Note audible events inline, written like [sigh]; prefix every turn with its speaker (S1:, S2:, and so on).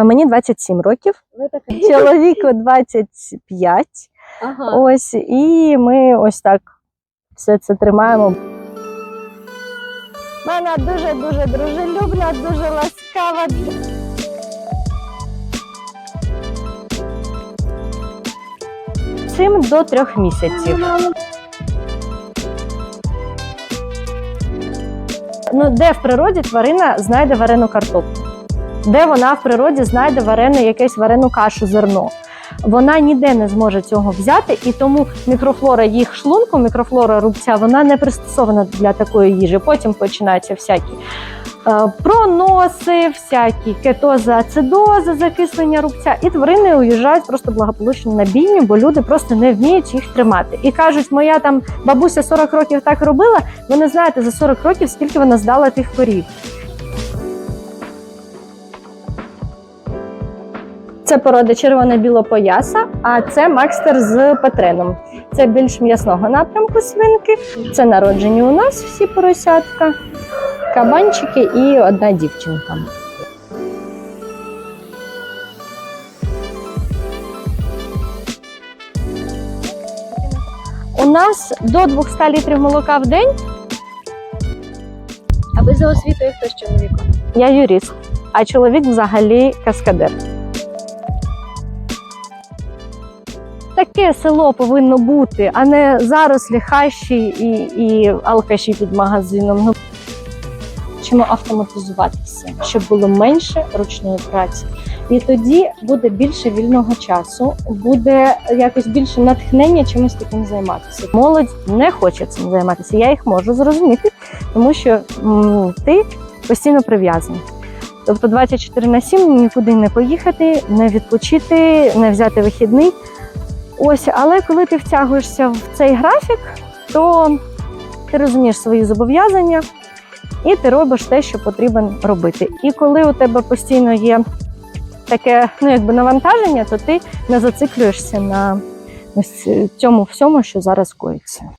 S1: Е, Мені 27 років, [laughs] чоловіку 25.
S2: Ага.
S1: Ось, і ми ось так все це тримаємо. Вона дуже-дуже дружелюбна, дуже ласкава. Цим до трьох місяців. Ну, де в природі тварина знайде варену картоплю? Де вона в природі знайде варене якесь варену кашу зерно? Вона ніде не зможе цього взяти, і тому мікрофлора їх шлунку, мікрофлора рубця, вона не пристосована для такої їжі. Потім починаються всякі е, проноси, всякі кетози, ацидози, закислення рубця. І тварини уїжджають просто благополучно на бійню, бо люди просто не вміють їх тримати. І кажуть, моя там бабуся 40 років так робила. Ви не знаєте за 40 років, скільки вона здала тих корів. Це порода червоно-білопояса, а це макстер з патреном. Це більш м'ясного напрямку свинки. Це народжені у нас всі поросятка, кабанчики і одна дівчинка. У нас до 200 літрів молока в день.
S2: А ви за освітою хто з чоловіком?
S1: Я юрист, а чоловік взагалі каскадер. Таке село повинно бути, а не зарослі хащі і, і алкаші під магазином. Ну, Хочемо автоматизувати все, щоб було менше ручної праці. І тоді буде більше вільного часу, буде якось більше натхнення чимось таким займатися. Молодь не хоче цим займатися. Я їх можу зрозуміти, тому що м, ти постійно прив'язаний. Тобто 24 на 7 нікуди не поїхати, не відпочити, не взяти вихідний. Ось, але коли ти втягуєшся в цей графік, то ти розумієш свої зобов'язання і ти робиш те, що потрібно робити. І коли у тебе постійно є таке ну, якби навантаження, то ти не зациклюєшся на ось цьому всьому, що зараз коїться.